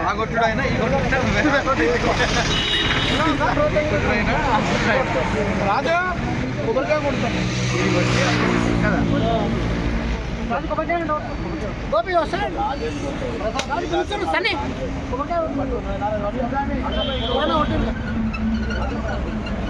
ఆ కొట్టుడు అయినా ఈ కొట్టుడు అయినా రాజా కొబ్బరికాయ కొడతాం గోపి వస్తాడు కూర్చొని సన్ని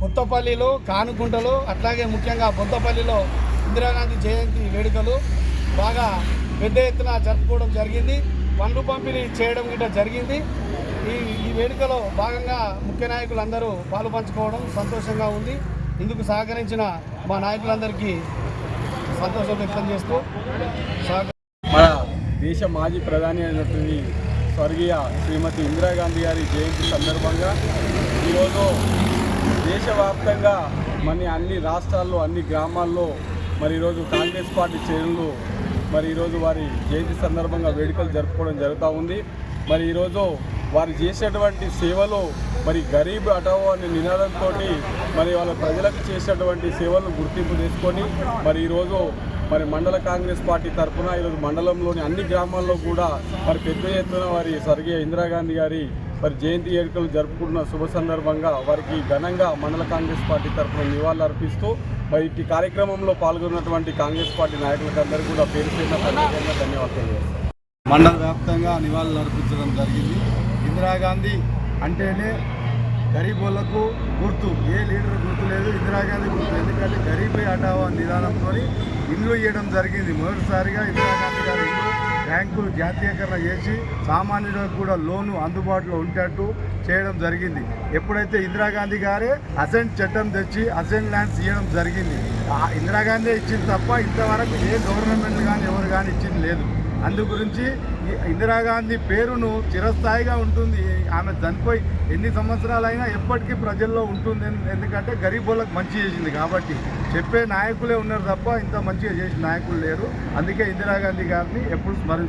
కొత్తపల్లిలో కానుకుంటలో అట్లాగే ముఖ్యంగా బొంతపల్లిలో ఇందిరాగాంధీ జయంతి వేడుకలు బాగా పెద్ద ఎత్తున జరుపుకోవడం జరిగింది. పండ్లు పంపిణీ చేయడం గిట్ట జరిగింది. ఈ ఈ వేడుకలో భాగంగా ముఖ్య నాయకులందరూ పాలు పంచుకోవడం సంతోషంగా ఉంది. ఇందుకు సహకరించిన మా నాయకులందరికీ సంతోషం వ్యక్తం చేస్తూ మన దేశ మాజీ ప్రధాని అయినటువంటి స్వర్గీయ శ్రీమతి ఇందిరాగాంధీ గారి జయంతి సందర్భంగా ఈరోజు దేశవ్యాప్తంగా మన అన్ని రాష్ట్రాల్లో అన్ని గ్రామాల్లో మరి ఈరోజు కాంగ్రెస్ పార్టీ శ్రేణులు మరి ఈరోజు వారి జయంతి సందర్భంగా వేడుకలు జరుపుకోవడం జరుగుతూ ఉంది. మరి ఈరోజు వారు చేసేటువంటి సేవలు మరి గరీబ్ అటవో అనే నినాదంతో మరి వాళ్ళ ప్రజలకు చేసేటువంటి సేవలను గుర్తింపు తీసుకొని మరి ఈరోజు మరి మండల కాంగ్రెస్ పార్టీ తరఫున ఈరోజు మండలంలోని అన్ని గ్రామాల్లో కూడా మరి పెద్ద ఎత్తున వారి స్వర్గీయ ఇందిరాగాంధీ గారి మరి జయంతి వేడుకలు జరుపుకుంటున్న శుభ సందర్భంగా వారికి ఘనంగా మండల కాంగ్రెస్ పార్టీ తరఫున నివాళులు అర్పిస్తూ మరి ఇట్టి కార్యక్రమంలో పాల్గొన్నటువంటి కాంగ్రెస్ పార్టీ నాయకులకు కూడా పేరు పేరున ప్రత్యేకంగా ధన్యవాదాలు మండల వ్యాప్తంగా నివాళులు అర్పించడం జరిగింది. ఇందిరాగాంధీ అంటేనే గరీబులకు గుర్తు. ఏ లీడర్ గుర్తు లేదు ఇందిరాగాంధీ గుర్తు. ఎందుకంటే గరీబీ హటావా నిదానంతో ఇల్లు ఇవ్వడం జరిగింది. మొదటిసారిగా ఇందిరాగాంధీ గారు ఇల్లు బ్యాంకులు జాతీయకరణ చేసి సామాన్యులకు కూడా లోను అందుబాటులో ఉండేట్టు చేయడం జరిగింది. ఎప్పుడైతే ఇందిరాగాంధీ గారే అసెంట్ చట్టం తెచ్చి అసెంట్ ల్యాండ్స్ ఇవ్వడం జరిగింది. ఇందిరాగాంధీ ఇచ్చింది తప్ప ఇంతవరకు ఏ గవర్నమెంట్ కానీ ఎవరు కానీ ఇచ్చింది లేదు. అందు గురించి ఇందిరాగాంధీ పేరును చిరస్థాయిగా ఉంటుంది. ఆమె చనిపోయి ఎన్ని సంవత్సరాలైనా ఎప్పటికీ ప్రజల్లో ఉంటుంది ఎందుకంటే గరీబులకు మంచి చేసింది కాబట్టి చెప్పే నాయకులే ఉన్నారు తప్ప ఇంత మంచిగా చేసిన నాయకులు లేరు. అందుకే ఇందిరాగాంధీ గారిని ఎప్పుడు స్మరి